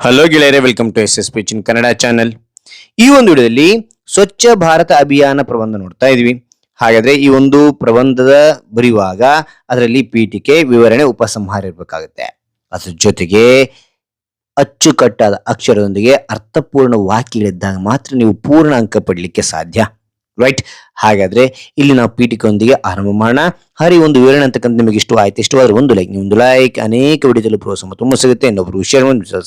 Hello ಗೆಳೆಯರೆ welcome to S S ಪಿಚಿನ್ Kannada channel ಈ ಒಂದು ವಿಡಿಯೋದಲ್ಲಿ ಸ್ವಚ್ಛ ಭಾರತ ಅಭಿಯಾನ ಪ್ರಬಂಧ ನೋಡ್ತಾ ಇದೀವಿ. ಹಾಗಾದ್ರೆ ಈ ಒಂದು ಪ್ರಬಂಧದ ಬರೆಯುವಾಗ ಅದರಲ್ಲಿ ಪೀಠಿಕೆ, ವಿವರಣೆ, ಉಪಸಂಹಾರ ಇರಬೇಕಾಗುತ್ತೆ. ಅದ್ರ ಜೊತೆಗೆ ಅಚ್ಚುಕಟ್ಟಾದ ಅಕ್ಷರದೊಂದಿಗೆ ಅರ್ಥಪೂರ್ಣ ವಾಕ್ಯಗಳಿದ್ದಾಗ ಮಾತ್ರ ನೀವು ಪೂರ್ಣ ಅಂಕ ಪಡಲಿಕ್ಕೆ ಸಾಧ್ಯ. ರೈಟ್ ಹಾಗಾದ್ರೆ ಇಲ್ಲಿ ನಾವು ಪೀಠಿಕೆಯೊಂದಿಗೆ ಆರಂಭ ಮಾಡೋಣ. ಹರಿ, ಒಂದು ವಿವರಣೆ ಅಂತಕ್ಕಂಥ ನಿಮಗೆ ಇಷ್ಟ ಆಯ್ತು, ಇಷ್ಟವಾದ್ರೆ ಒಂದು ಲೈಕ್ ಒಂದು ಲೈಕ್ ಅನೇಕ ವಿಡಿಯೋದಲ್ಲಿ ಪ್ರೋತ್ಸಾಹ ತುಂಬ ಸಿಗುತ್ತೆ ಇನ್ನೊಬ್ರು ವಿಷಯ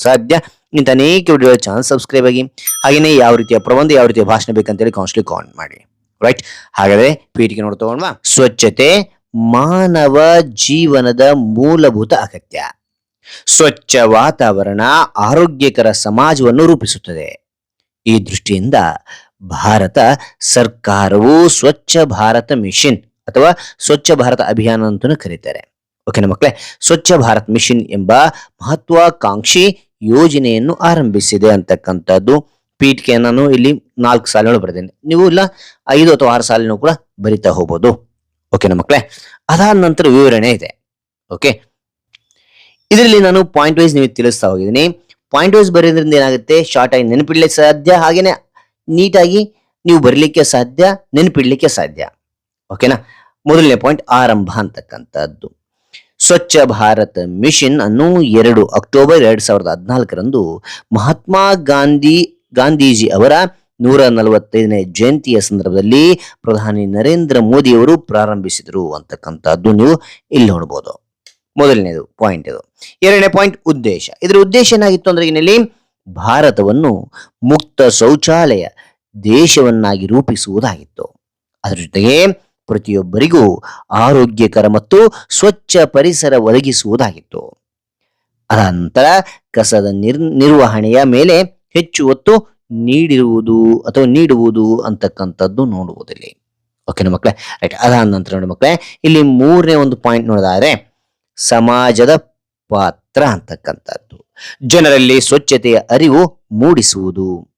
ಸಾಧ್ಯ. ಇಂಥ ಅನೇಕ ವಿಡಿಯೋ ಚಾನಲ್ ಸಬ್ಸ್ಕ್ರೈಬ್ ಆಗಿ, ಹಾಗೆಯೇ ಯಾವ ರೀತಿಯ ಪ್ರಬಂಧ, ಯಾವ ರೀತಿಯ ಭಾಷಣ ಬೇಕಂತೇಳಿ ಕೌನ್ಸಿಲಿಂಗ್ ಕಾಮೆಂಟ್ ಮಾಡಿ. ರೈಟ್ ಹಾಗಾದ್ರೆ ಪೀಠಿಕೆ ನೋಡಿ ತಗೊಂಡ್ವಾ ಸ್ವಚ್ಛತೆ ಮಾನವ ಜೀವನದ ಮೂಲಭೂತ ಅಗತ್ಯ. ಸ್ವಚ್ಛ ವಾತಾವರಣ ಆರೋಗ್ಯಕರ ಸಮಾಜವನ್ನು ರೂಪಿಸುತ್ತದೆ. ಈ ದೃಷ್ಟಿಯಿಂದ ಭಾರತ ಸರ್ಕಾರವು ಸ್ವಚ್ಛ ಭಾರತ ಮಿಷನ್ ಅಥವಾ ಸ್ವಚ್ಛ ಭಾರತ ಅಭಿಯಾನ ಅಂತಲೂ ಕರೀತಾರೆ. ಓಕೆನಾ ಮಕ್ಕಳೇ ಸ್ವಚ್ಛ ಭಾರತ್ ಮಿಷನ್ ಎಂಬ ಮಹತ್ವಾಕಾಂಕ್ಷಿ ಯೋಜನೆಯನ್ನು ಆರಂಭಿಸಿದೆ ಅಂತಕ್ಕಂಥದ್ದು. ಪೀಠಿಕೆ ನಾನು ಇಲ್ಲಿ ನಾಲ್ಕು ಸಾಲುಗಳು ಬರೆದೇನೆ ನೀವು ಇಲ್ಲ, ಐದು ಅಥವಾ ಆರು ಸಾಲಿನೂ ಕೂಡ ಬರಿತಾ ಹೋಗ್ಬೋದು. ಓಕೆನಾ ಮಕ್ಕಳೇ ಅದಾದ ನಂತರ ವಿವರಣೆ ಇದೆ. ಓಕೆ ಇದರಲ್ಲಿ ನಾನು ಪಾಯಿಂಟ್ ವೈಸ್ ನಿಮಗೆ ತಿಳಿಸ್ತಾ ಹೋಗಿದ್ದೀನಿ. ಪಾಯಿಂಟ್ ವೈಸ್ ಬರೆಯೋದ್ರಿಂದ ಏನಾಗುತ್ತೆ? ಶಾರ್ಟ್ ಆಗಿ ನೆನಪಿಡ್ಲಿಕ್ಕೆ ಸಾಧ್ಯ, ಹಾಗೇನೆ ನೀಟಾಗಿ ನೀವು ಬರಲಿಕ್ಕೆ ಸಾಧ್ಯ, ನೆನಪಿಡ್ಲಿಕ್ಕೆ ಸಾಧ್ಯ. ಓಕೆನಾ ಮೊದಲನೇ ಪಾಯಿಂಟ್ ಆರಂಭ ಅಂತಕ್ಕಂಥದ್ದು. ಸ್ವಚ್ಛ ಭಾರತ ಮಿಷನ್ ಅನ್ನು ಎರಡು ಅಕ್ಟೋಬರ್ ಎರಡ್ ಸಾವಿರದ ಹದಿನಾಲ್ಕರಂದು ಮಹಾತ್ಮ ಗಾಂಧಿ, ಗಾಂಧೀಜಿ ಅವರ ನೂರ ನಲವತ್ತೈದನೇ ಜಯಂತಿಯ ಸಂದರ್ಭದಲ್ಲಿ ಪ್ರಧಾನಿ ನರೇಂದ್ರ ಮೋದಿ ಅವರು ಪ್ರಾರಂಭಿಸಿದರು ಅಂತಕ್ಕಂಥದ್ದು ನೀವು ಇಲ್ಲಿ ನೋಡ್ಬೋದು. ಮೊದಲನೇದು ಪಾಯಿಂಟ್ ಇದು. ಎರಡನೇ ಪಾಯಿಂಟ್ ಉದ್ದೇಶ. ಇದರ ಉದ್ದೇಶ ಏನಾಗಿತ್ತು ಅಂದ್ರೆ ಇಲ್ಲಿ ಭಾರತವನ್ನು ಮುಕ್ತ ಶೌಚಾಲಯ ದೇಶವನ್ನಾಗಿ ರೂಪಿಸುವುದಾಗಿತ್ತು. ಅದರ ಜೊತೆಗೆ ಪ್ರತಿಯೊಬ್ಬರಿಗೂ ಆರೋಗ್ಯಕರ ಮತ್ತು ಸ್ವಚ್ಛ ಪರಿಸರ ಒದಗಿಸುವುದಾಗಿತ್ತು. ಅದಾದ ನಂತರ ಕಸದ ನಿರ್ ನಿರ್ವಹಣೆಯ ಮೇಲೆ ಹೆಚ್ಚು ಒತ್ತು ನೀಡಿರುವುದು ಅಥವಾ ನೀಡುವುದು ಅಂತಕ್ಕಂಥದ್ದು ನೋಡುವುದಿಲ್ಲ. ಓಕೆನಾ ಮಕ್ಕಳೇ ರೈಟ್ ಅದಾದ ನಂತರ ನೋಡಿ ಮಕ್ಕಳೇ ಇಲ್ಲಿ ಮೂರನೇ ಒಂದು ಪಾಯಿಂಟ್ ನೋಡೋದಾದ್ರೆ, ಸಮಾಜದ ಪಾತ್ರ ಅಂತಕ್ಕಂಥದ್ದು. ಜನರಲ್ಲಿ ಸ್ವಚ್ಛತೆಯ ಅರಿವು ಮೂಡಿಸುವುದು.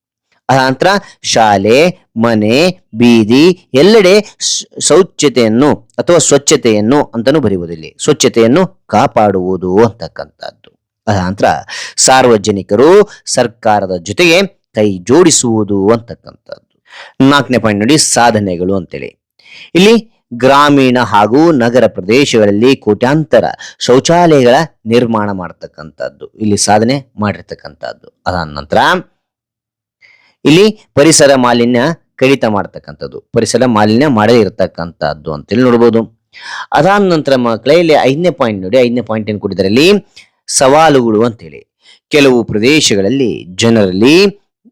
ಅನಂತರ ಶಾಲೆ, ಮನೆ, ಬೀದಿ ಎಲ್ಲೆಡೆ ಶೌಚ್ಯತೆಯನ್ನು ಅಥವಾ ಸ್ವಚ್ಛತೆಯನ್ನು ಅಂತಲೂ ಬರೆಯುವುದಿಲ್ಲ ಸ್ವಚ್ಛತೆಯನ್ನು ಕಾಪಾಡುವುದು ಅಂತಕ್ಕಂಥದ್ದು. ಅನಂತರ ಸಾರ್ವಜನಿಕರು ಸರ್ಕಾರದ ಜೊತೆಗೆ ಕೈ ಜೋಡಿಸುವುದು ಅಂತಕ್ಕಂಥದ್ದು. ನಾಲ್ಕನೇ ಪಾಯಿಂಟ್ ನೋಡಿ ಸಾಧನೆಗಳು ಅಂತೇಳಿ. ಇಲ್ಲಿ ಗ್ರಾಮೀಣ ಹಾಗೂ ನಗರ ಪ್ರದೇಶಗಳಲ್ಲಿ ಕೋಟ್ಯಾಂತರ ಶೌಚಾಲಯಗಳ ನಿರ್ಮಾಣ ಮಾಡತಕ್ಕಂಥದ್ದು. ಇಲ್ಲಿ ಸಾಧನೆ ಮಾಡಿರ್ತಕ್ಕಂಥದ್ದು. ಅದಾದ ನಂತರ ಇಲ್ಲಿ ಪರಿಸರ ಮಾಲಿನ್ಯ ಕಡಿತ ಮಾಡ್ತಕ್ಕಂಥದ್ದು. ಪರಿಸರ ಮಾಲಿನ್ಯ ಮಾಡದೇ ಇರತಕ್ಕಂಥದ್ದು ಅಂತೇಳಿ ನೋಡ್ಬೋದು. ಅದಾದ ನಂತರ ಮಕ್ಕಳೇ, ಇಲ್ಲಿ ಐದನೇ ಪಾಯಿಂಟ್ ನೋಡಿ, ಐದನೇ ಪಾಯಿಂಟ್ ಏನು ಕೊಟ್ಟಿದ್ದಾರೆ ಇಲ್ಲಿ ಸವಾಲುಗಳು ಅಂತೇಳಿ. ಕೆಲವು ಪ್ರದೇಶಗಳಲ್ಲಿ ಜನರಲ್ಲಿ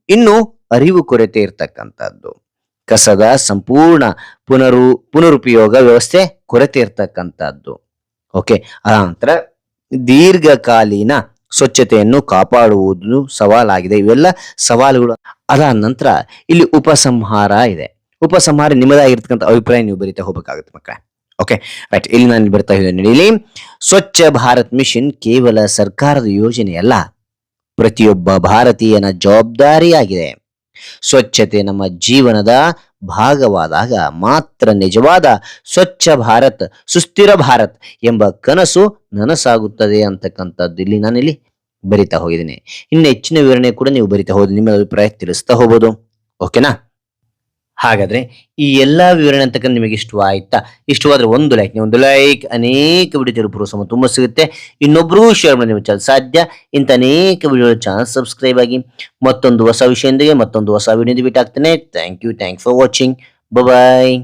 ಇನ್ನೂ ಅರಿವು ಕೊರತೆ ಇರ್ತಕ್ಕಂಥದ್ದು. ಕಸದ ಸಂಪೂರ್ಣ ಪುನರು, ಪುನರುಪಯೋಗ ವ್ಯವಸ್ಥೆ ಕೊರತೆ ಇರ್ತಕ್ಕಂಥದ್ದು ಓಕೆ ಆ ನಂತರ ದೀರ್ಘಕಾಲೀನ ಸ್ವಚ್ಛತೆಯನ್ನು ಕಾಪಾಡುವುದು ಸವಾಲಾಗಿದೆ. ಇವೆಲ್ಲ ಸವಾಲುಗಳು. ಅದಾದ ನಂತರ ಇಲ್ಲಿ ಉಪಸಂಹಾರ ಇದೆ. ಉಪಸಂಹಾರ ನಿಮ್ಮದಾಗಿರ್ತಕ್ಕಂಥ ಅಭಿಪ್ರಾಯ ನೀವು ಬರೀತಾ ಹೋಗ್ಬೇಕಾಗುತ್ತೆ ಮಕ್ಕಳ. ಓಕೆ ರೈಟ್ ಇಲ್ಲಿ ನಾನು ಬರ್ತಾ ಇದ್ದೇನೆ ಇಲ್ಲಿ ಸ್ವಚ್ಛ ಭಾರತ್ ಮಿಷನ್ ಕೇವಲ ಸರ್ಕಾರದ ಯೋಜನೆಯಲ್ಲ, ಪ್ರತಿಯೊಬ್ಬ ಭಾರತೀಯನ ಜವಾಬ್ದಾರಿಯಾಗಿದೆ. ಸ್ವಚ್ಛತೆ ನಮ್ಮ ಜೀವನದ ಭಾಗವಾದಾಗ ಮಾತ್ರ ನಿಜವಾದ ಸ್ವಚ್ಛ ಭಾರತ್, ಸುಸ್ಥಿರ ಭಾರತ್ ಎಂಬ ಕನಸು ನನಸಾಗುತ್ತದೆ ಅಂತಕ್ಕಂಥದ್ದು ಇಲ್ಲಿ ನಾನಿಲ್ಲಿ ಬರಿತಾ ಹೋಗಿದ್ದೀನಿ. ಇನ್ನು ಹೆಚ್ಚಿನ ವಿವರಣೆ ಕೂಡ ನೀವು ಬರಿತಾ ಹೋಗಿ ನಿಮ್ಮ ಅಭಿಪ್ರಾಯ ತಿಳಿಸ್ತಾ ಹೋಗ್ಬೋದು. ಓಕೆನಾ? ಹಾಗಾದ್ರೆ ಈ ಎಲ್ಲಾ ವಿವರಣೆ ಅಂತಕ್ಕಂಥ ನಿಮಗೆ ಇಷ್ಟವಾಯ್ತಾ ಇಷ್ಟವಾದ್ರೆ ಒಂದು ಲೈಕ್ ಒಂದು ಲೈಕ್ ಅನೇಕ ವಿಡಿಯೋ ತಲುಪುವ ಸಮ ತುಂಬ ಸಿಗುತ್ತೆ. ಇನ್ನೊಬ್ರು ಶೇರ್ ಮಾಡಿ ನಿಮ್ಮ ಚಾನಲ್ ಸಾಧ್ಯ? ಇಂಥ ಅನೇಕ ವಿಡಿಯೋ ಚಾನಲ್ ಸಬ್ಸ್ಕ್ರೈಬ್ ಆಗಿ ಮತ್ತೊಂದು ಹೊಸ ವಿಷಯದೊಂದಿಗೆ ಮತ್ತೊಂದು ಹೊಸ ವಿಡಿಯೋ ಬಿಟ್ಟು ಹಾಕ್ತೇನೆ thank you thank for watching bye